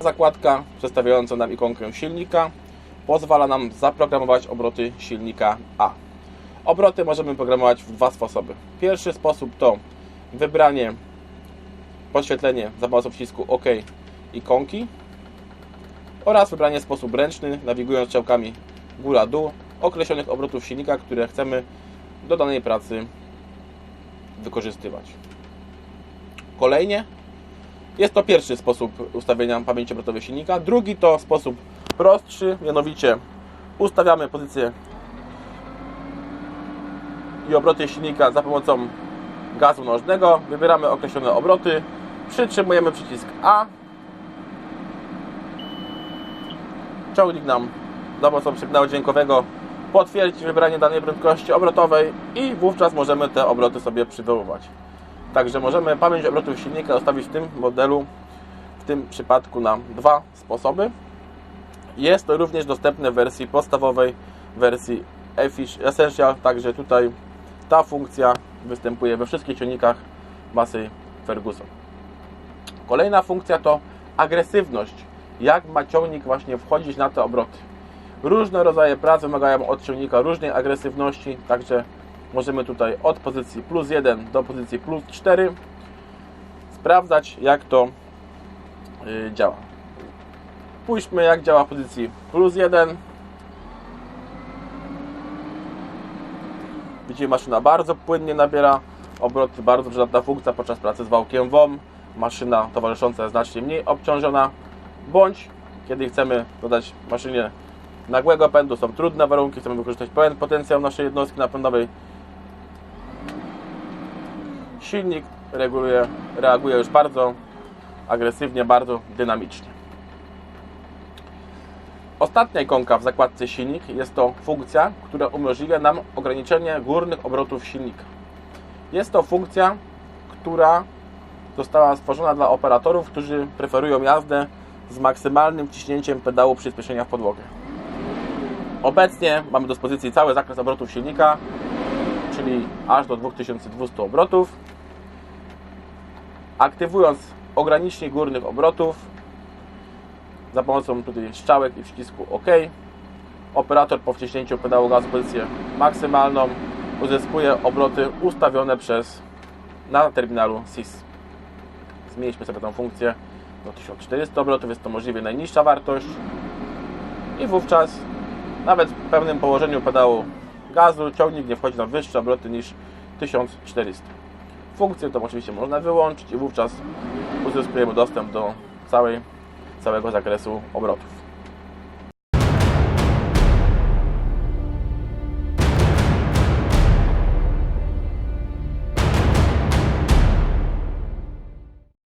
Zakładka przedstawiająca nam ikonkę silnika pozwala nam zaprogramować obroty silnika A. Obroty możemy programować w dwa sposoby. Pierwszy sposób to wybranie, podświetlenie za pomocą przycisku OK ikonki oraz wybranie sposób ręczny, nawigując strzałkami góra-dół, określonych obrotów silnika, które chcemy do danej pracy wykorzystywać. Kolejnie jest to pierwszy sposób ustawienia pamięci obrotowej silnika. Drugi to sposób prostszy, mianowicie ustawiamy pozycję i obroty silnika za pomocą gazu nożnego. Wybieramy określone obroty, przytrzymujemy przycisk A. Ciągnik nam za pomocą sygnału dźwiękowego potwierdzi wybranie danej prędkości obrotowej i wówczas możemy te obroty sobie przywoływać. Także możemy pamięć obrotów silnika ustawić w tym modelu, w tym przypadku na dwa sposoby. Jest to również dostępne w wersji podstawowej, wersji Essential, także tutaj ta funkcja występuje we wszystkich silnikach Massey Ferguson. Kolejna funkcja to agresywność. Jak ma ciągnik właśnie wchodzić na te obroty. Różne rodzaje prac wymagają od ciągnika różnej agresywności, także możemy tutaj od pozycji plus 1 do pozycji plus 4 sprawdzać jak to y, działa. Pójdźmy jak działa w pozycji plus 1. Widzicie, maszyna bardzo płynnie nabiera obroty, bardzo przydatna funkcja podczas pracy z wałkiem WOM. Maszyna towarzysząca jest znacznie mniej obciążona, bądź kiedy chcemy dodać maszynie nagłego pędu, są trudne warunki, chcemy wykorzystać pełen potencjał naszej jednostki napędowej. Silnik reguluje, reaguje już bardzo agresywnie, bardzo dynamicznie. Ostatnia ikonka w zakładce silnik jest to funkcja, która umożliwia nam ograniczenie górnych obrotów silnika. Jest to funkcja, która została stworzona dla operatorów, którzy preferują jazdę z maksymalnym wciśnięciem pedału przyspieszenia w podłogę. Obecnie mamy do dyspozycji cały zakres obrotów silnika, czyli aż do 2200 obrotów. Aktywując ogranicznik górnych obrotów za pomocą tutaj strzałek i przycisku OK, operator po wciśnięciu pedału gazu pozycję maksymalną uzyskuje obroty ustawione przez na terminalu SIS. Zmieniliśmy sobie tą funkcję do 1400 obrotów, jest to możliwie najniższa wartość i wówczas nawet w pewnym położeniu pedału gazu ciągnik nie wchodzi na wyższe obroty niż 1400. Funkcję tą oczywiście można wyłączyć i wówczas uzyskujemy dostęp do całej, całego zakresu obrotów.